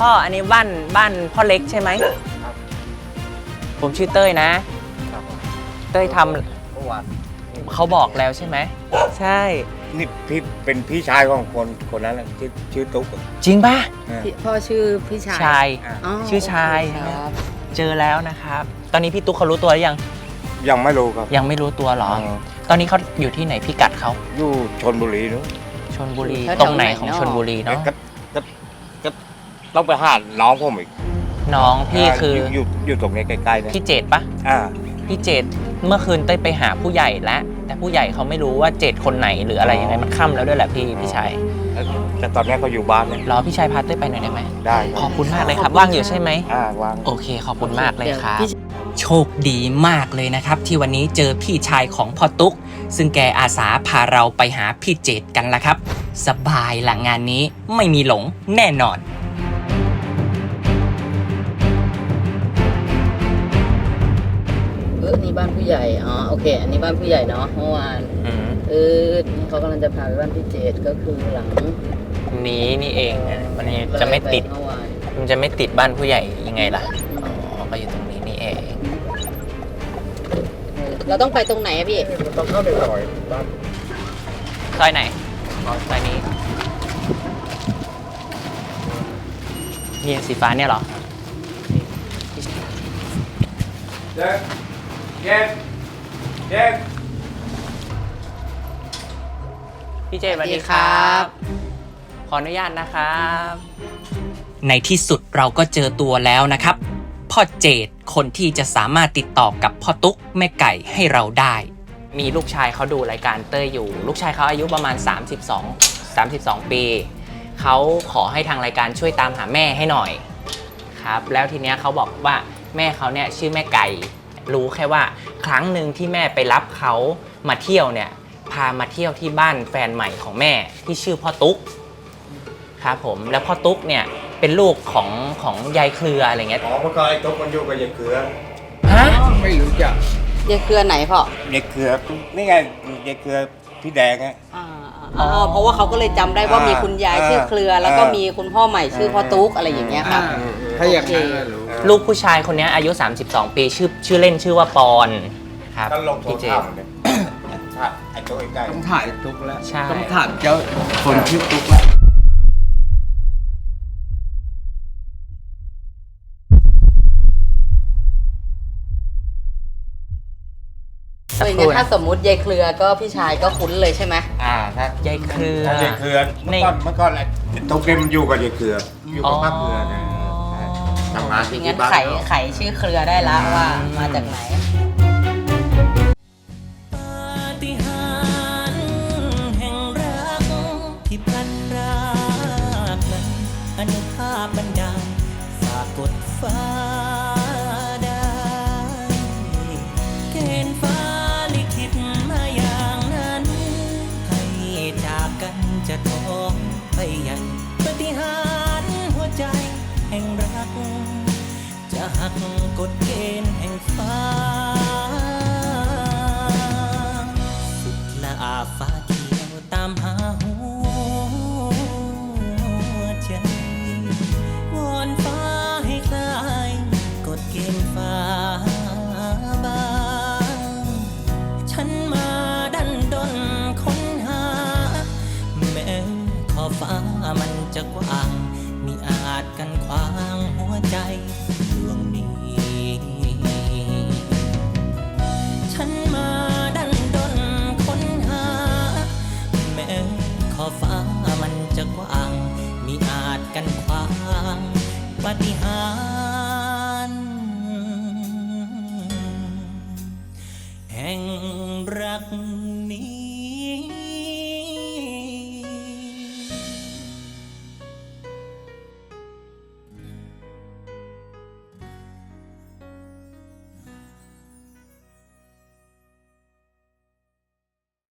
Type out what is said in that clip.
พ่ออันนี้บ้านบ้านพ่อเล็กใช่ไหมครับ ผมชื่อเต้ยนะ ครับเต้ยทำเมื่อวานเขาบอกแล้วใช่ไหมใช่ นี่พี่เป็นพี่ชายของคนคนนั้นแหละที่ชื่อตุ๊กอะจริงป่ะเออพี่พ่อชื่อพี่ชายชาย อะอ๋อชื่อชายโอเคครับ เจอแล้วนะครับ ตอนนี้พี่ตุ๊กเขารู้ตัวหรือยังยังไม่รู้ครับยังไม่รู้ตัวหรอเออตอนนี้เขาอยู่ที่ไหนพิกัดเขาอยู่ชนบุรีนู้นชนบุรีแถวๆตรงไหนไหนของเนอะ ชนบุรีเนาะก็ก็ก็ ต้องไปหาน้องผมอีกน้องพี่คือยู่อยู่อยู่ตรงนี้ใกล้ๆเนี่ยพี่เจตปะอ่า พี่เจตเมื่อคืนเต้ยไปหาผู้ใหญ่แล้ว แต่ผู้ใหญ่เขาไม่รู้ว่าเจตคนไหนหรืออะไรยังไงมันค่ำแล้วด้วยแหละพี่พี่ชายแต่ตอนนี้เขาอยู่บ้านเนี่ยรอพี่ชายพาเต้ยไปหน่อยได้ไหมได้คขรัอบบคุณมากเลยครับว่างอยู่ใช่ไหม อ่าวาง โอเคขอบคุณมากเลยครับพี่ โชคดีมากเลยนะครับ ที่วันนี้เจอพี่ชายของพ่อตุ๊ก ซึ่งแกอาสาพาเราไปหาพี่เจตกันละครับ สบายหลังงานนี้ไม่มีหลงแน่นอน โอเค อันนี้บ้านผู้ใหญ่เนาะเมื่อวาน อืมเออนี่เขากำลังจะพาไปบ้านพี่เจดก็คือหลังนี้นี่เองนะมันจะไม่ติดเลยปเมื่อวานมันจะไม่ติดบ้านผู้ใหญ่ยังไงล่ะ อ๋อ ก็อยู่ตรงนี้นี่เอง เออเราต้องไปตรงไหนอะพี่ มันต้องเข้าในซอยบ้านซอยไหนซอยนี้นี่สีฟ้าเนี่ยเหรอ เด็กเด็ก เด็กพี่เจสวัสดีสวัสดีคครัรับบขออนุญาตนะครับ ในที่สุดเราก็เจอตัวแล้วนะครับ พ่อเจดคนที่จะสามารถติดต่อกับพ่อตุ๊กแม่ไก่ให้เราได้ มีลูกชายเขาดูรายการเต้ยอยู่ ลูกชายเขาอายุประมาณ 32 32 ปี เขาขอให้ทางรายการช่วยตามหาแม่ให้หน่อยครับ แล้วทีเนี้ยเขาบอกว่าแม่เขาเนี่ยชื่อแม่ไก่ รู้แค่ว่า ครั้งหนึ่งที่แม่ไปรับเขามาเที่ยวเนี่ย พามาเที่ยวที่บ้านแฟนใหม่ของแม่ที่ชื่อพ่อตุ๊กครับผมแล้วพ่อตุ๊กเนี่ยเป็นลูกของของยายเครืออะไรเงี้ยอ๋อเมื่อก่อนไอ้ตุ๊กมันอยู่กับยายเกลือฮะไม่รู้จักยายเครือไหนพ่อยายเกลือนี่ไงยายเกลือพี่แดงไงอ่า อ๋อเพราะว่าเขาก็เลยจำได้ว่าอ่ามีมีคุณยายอ่าชื่อเครือ แล้วก็อ่ามีมีคุณพ่อใหม่ชื่อพ่อตุ๊กอะไรอย่างเงี้ยครับ ถ้าอย่างนั้นน่ะรู้ ลูกผู้ชายคนเนี้ยอายุ 32 ปีชื่อชื่อเล่นชื่อว่าปอนครับก็ลงโทรพี่เจถามเลยถ้าไอ้ตัวใกล้ต้องถ่ายตุ๊กแล้ว ใช่ ต้องถามเจ้าคนชื่อตุ๊กแล้ว สักอย่างครู่เงี้ยถ้านะสมมุติยายเครือก็พี่ชายก็คุ้นเลยใช่ไหมอ่าถ้ายายเครือ ถ้ายายเกลือเมื่อก่อนเมื่อก่อนไอ้ตุ๊กเนี่ยมันอยู่กับยายเกลือ อยู่กับป้าเกลือนะใช่ทำงานที่งั้ที่นบ้านไขไขชื่อเครือได้ละว่ามาจากไหน ปาฏิหาริย์แห่งรักที่พลันรากนั้นอนุภาพบันดาลฝากกดฟ้า ปใหญ่ปฏิหารหัวใจแห่งรัก จะหักกฎเกณฑ์แห่งฟ้า สุดละอาฟ้า ปฏิหารแห่งรักนี้